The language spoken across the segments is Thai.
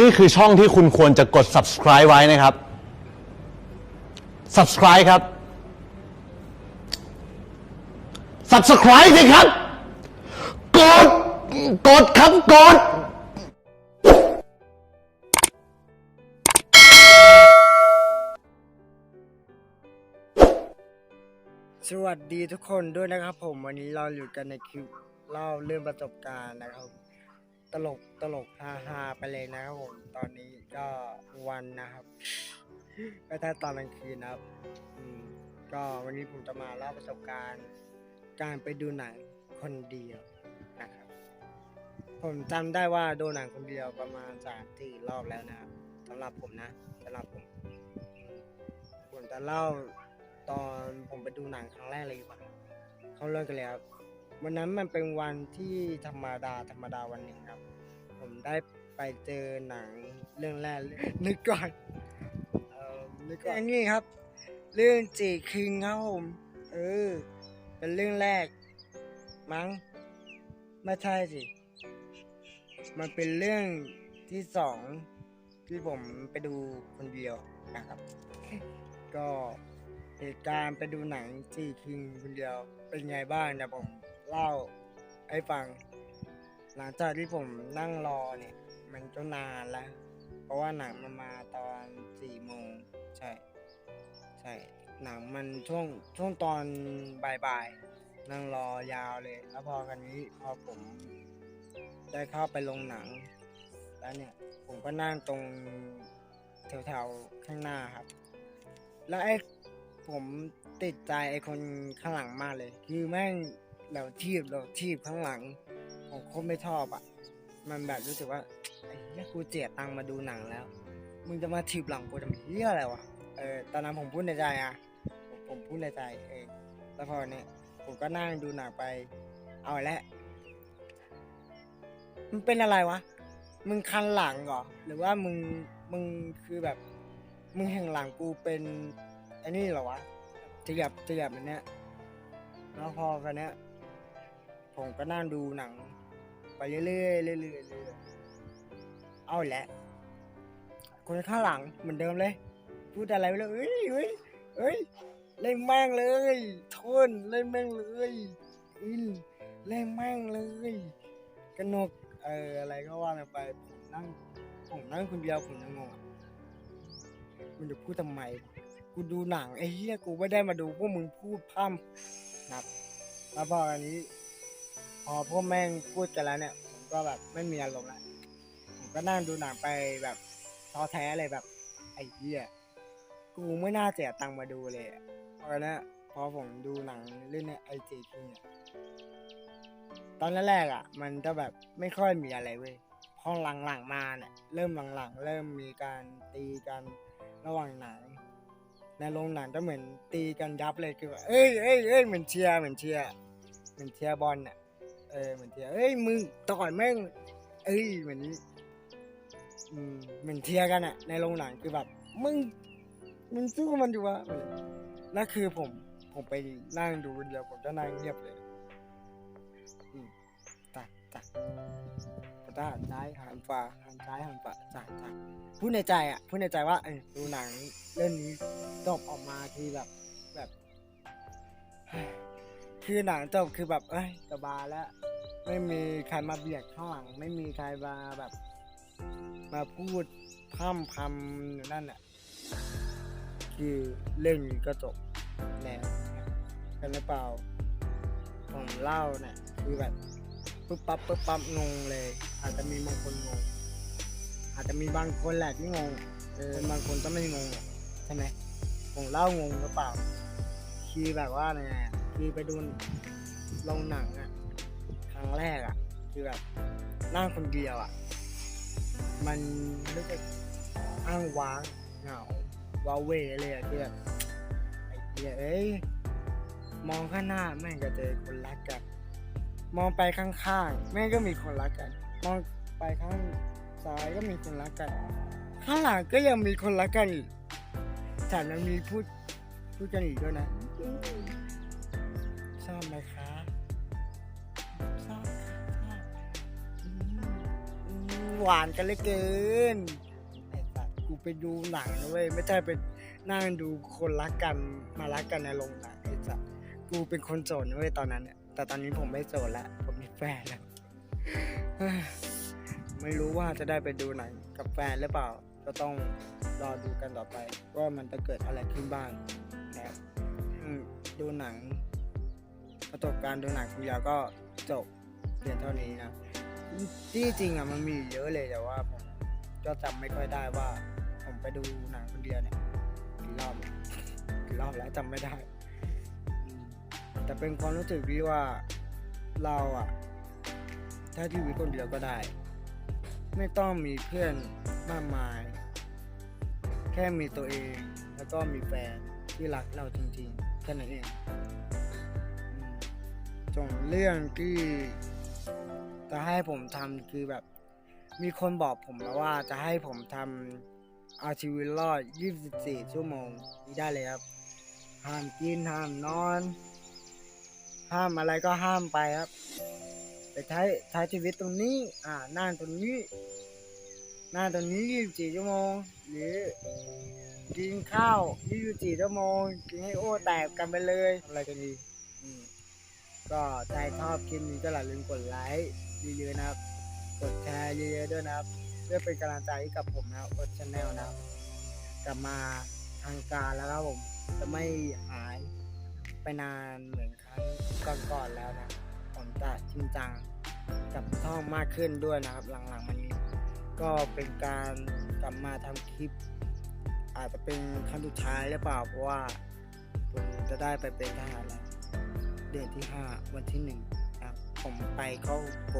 นี่คือช่องที่คุณควรจะกด subscribe ไว้นะครับ subscribe ครับ subscribe สิครับ กด กดครับ กดสวัสดีทุกคนด้วยนะครับผมวันนี้เราอยู่กันในคลิปเล่าเรื่องประสบการณ์นะครับ ลกตลกฮาฮาไปเลยนะครับผมตอนนี้ก็วันนะครับ ก็ถ้าตอนกลางคืนนะครับอืมก็วันนี้ผมจะมาเล่าประสบการณ์ การไปดูหนังคนเดียวนะครับ ผมจำได้ว่าดูหนังคนเดียวประมาณสามสี่รอบแล้วนะครับสำหรับผมนะสำหรับผมผมจะเล่าตอนผมไปดูหนังครั้งแรกเลยดีกว่าเขาเลิกกันเลยครับ วันนั้นมันเป็นวันที่ธรรมดาธรรมดาวันหนึ่งครับ ผมได้ไปเจอหนังเรื่องแรกเลยนึกก่อนเออนึกก่อนอันนี้ครับ เรื่องจีคิงครับผมเออเป็นเรื่องแรก มั้งไม่ใช่สิมันเป็นเรื่องที่สองที่ผมไปดูคนเดียวนะครับ ก็เหตุการณ์ไปดูหนังจีคิงคนเดียวเป็นไงบ้างเดี๋ยวผม เล่าให้ฟัง หลังจากที่ผมนั่งรอเนี่ย มันก็นานแล้วเพราะว่าหนังมันมาตอนสี่โมงใช่ใช่หนังมันช่วงช่วงตอนบ่ายๆนั่งรอยาวเลย แล้วพอกันนี้พอผมได้เข้าไปลงหนัง แล้วเนี่ย ผมก็นั่งตรงแถวๆข้างหน้าครับ แล้วไอ้ผมติดใจไอ้คนข้างหลังมากเลย คือแม่ง เราทีบเราทีบข้างหลังผมโคตรไม่ชอบอะ มันแบบรู้สึกว่าไอ้เหี้ยกูเจียตังมาดูหนังแล้ว มึงจะมาทีบหลังกูทำเหี้ยอะไรวะเออตอนนั้นผมพูดในใจอะผมผมพูดในใจเองแล้วพอเนี่ยผมก็นั่งดูหนังไป เอาละมันเป็นอะไรวะมึงคันหลังเหรอหรือว่ามึงมึงคือแบบ มึงแห่งหลังกูเป็นไอ้นี่เหรอวะเจียบเจียบอันเนี้ยแล้วพอกันเนี้ย ผมก็นั่งดูหนัง ไปเรื่อยๆเรื่อยๆเรื่อยๆเอาแหละ คนข้างหลังเหมือนเดิมเลย พูดอะไรไปเลยเอ้ยเอ้ยเอ้ยเล่นแม่งเลยทนเล่นแม่งเลยอินเล่นแม่งเลยกนกเอออะไรก็ว่ากันไปผมนั่งผมนั่งคนเดียวผมยังงงมันจะพูดทำไมกูดูหนังไอ้เหี้ยกูไม่ได้มาดูพวกมึงพูดพร่ำนับแล้วพออันนี้ พอพวกแม่งพูดกันแล้วเนี่ย ผมก็แบบไม่มีอารมณ์ละผมก็นั่งดูหนังไปแบบท้อแท้เลยแบบ ไอ้เหี้ยกูไม่น่าเสียตังค์มาดูเลยอะเพราะนะพอผมดูหนังเรื่องเนี้ไอจีเนี่ยตอนแรกๆอะ มันจะแบบไม่ค่อยมีอะไรเว้ยพอหลังๆมาเนี่ย เริ่มหลังๆ เริ่มมีการตีกันระหว่างหนังในโรงหนังก็เหมือนตีกันยับเลยคือแบบเอ้ยเอ้ยเอ้ยเหมือนเชียร์เหมือนเชียร์เหมือนเชียร์บอลเนี่ย เออเหมือนเชียเอ้ยมึงต่อยแม่งเอ้ยเหมือนอืมเหมือนเชียกันอะในโรงหนังคือแบบมึงมึงสู้มันอยู่วะนั่นคือผม ผมไปนั่งดูคนเดียวผมจะนั่งเงียบเลยอืมจ้ะจ้ะผมจะหันซ้ายหันขวาหันซ้ายหันขวาจ้ะจ้ะพูดในใจอะพูดในใจว่าเออดูหนังเรื่องนี้จบออกมาคือแบบแบบ คือหนังจบคือแบบเอ้ยสบายแล้ว ไม่มีใครมาเบียดข้างหลัง ไม่มีใครมาแบบ มาพูดพร่ำพำอยู่นั่นแหละคือเรื่องนี้ก็จบแล้วกันหรือเปล่าผมเล่าเนี่ยคือแบบปุ๊บปั๊บปุ๊บปั๊บงงเลย อาจจะมีบางคนงง อาจจะมีบางคนแหละที่งงเออบางคนก็ไม่งงใช่ไหมผมเล่างงหรือเปล่าคือแบบว่าไงอะ คือไปดูโรงหนังอะครั้งแรกอะคือแบบนั่งคนเดียวอะมันรู้สึกอ้างว้างเหงาวาเวเลยอะคือแบบไอ้เหี้ยเอ้ยมองข้างหน้าแม่งก็เจอคนรักกัน มองไปข้างๆแม่งก็มีคนรักกัน มองไปข้างซ้ายก็มีคนรักกัน ข้างหลังก็ยังมีคนรักกันอีกแถมยังมีพูดพูดกันอีกด้วยนะ ชอบไหมคะชอบค่ะชอบหวานกันเลือเกินไอ้สัตว์กูไปดูหนังนะเว้ยไม่ใช่ไปนั่งดูคนรักกันมารักกันในโรงหนังไอ้สัตว์กูเป็นคนโสดนะเว้ยตอนนั้นเนี่ยแต่ตอนนี้ผมไม่โสดแล้วผมมีแฟนแล้วไม่รู้ว่าจะได้ไปดูหนังกับแฟนหรือเปล่า ก็ต้องรอดูกันต่อไป ว่ามันจะเกิดอะไรขึ้นบ้างนะดูหนัง ประสบการณ์ดูหนังคนเดียวก็จบเพียงเท่านี้นะที่จริงอะมันมีเยอะเลยแต่ว่าผมก็จำไม่ค่อยได้ว่า ผมไปดูหนังคนเดียวเนี่ยกี่รอบกี่รอบแล้วจำไม่ได้ แต่เป็นความรู้สึกที่ว่าเราอะ ถ้าชีวิตคนเดียวก็ได้ ไม่ต้องมีเพื่อนมากมาย แค่มีตัวเองแล้วก็มีแฟนที่รักเราจริงๆแค่นั้นเอง ส่วนเรื่องที่จะให้ผมทำคือแบบ มีคนบอกผมมาว่าจะให้ผมทำเอาชีวิตรอด 24 ชั่วโมงนี่ได้เลยครับ ห้ามกิน ห้ามนอน ห้ามอะไรก็ห้ามไปครับไปใช้ใช้ชีวิตตรงนี้ อ่านั่งตรงนี้นั่งตรงนี้ 24 ชั่วโมง หรือกินข้าว 24 ชั่วโมง กินให้โอ้แตกกันไปเลย อะไรกันดีอืม ก็ใครชอบคลิปนี้ก็อย่าลืมกดไลค์เยอะๆนะครับ กดแชร์เยอะๆด้วยนะครับ เพื่อเป็นกำลังใจให้กับผมนะครับกดชแนลนะครับกลับมาทางการแล้วครับผมจะไม่หายไปนานเหมือนครั้งก่อนๆแล้วนะผมจะจริงจังกับช่องมากขึ้นด้วยนะครับ หลังๆมานี้ก็เป็นการกลับมาทำคลิป อาจจะเป็นครั้งสุดท้ายหรือเปล่าเพราะว่าผมจะได้ไปเป็นทหารแล้ว ดือนที่ 5 วันที่1นะครับผมไปเข้าโก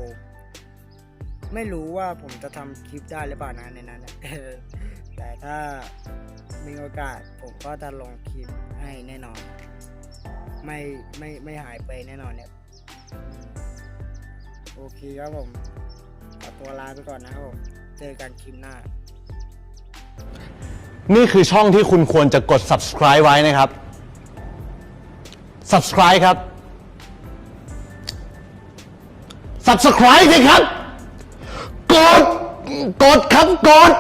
ไม่รู้ว่าผมจะทำคลิปได้หรือเปล่านะในนั้นแต่ถ้ามีโอกาสผมก็จะลงคลิปให้แน่นอน ไม่ไม่ไม่หายไปแน่นอนเนี่ยโอเคครับผมขอตัวลาไปก่อนนะครับผมเจอกันคลิปหน้า นี่คือช่องที่คุณควรจะกด subscribe ไว้นะครับ subscribe ครับ subscribe สิครับ กด กดครับ กด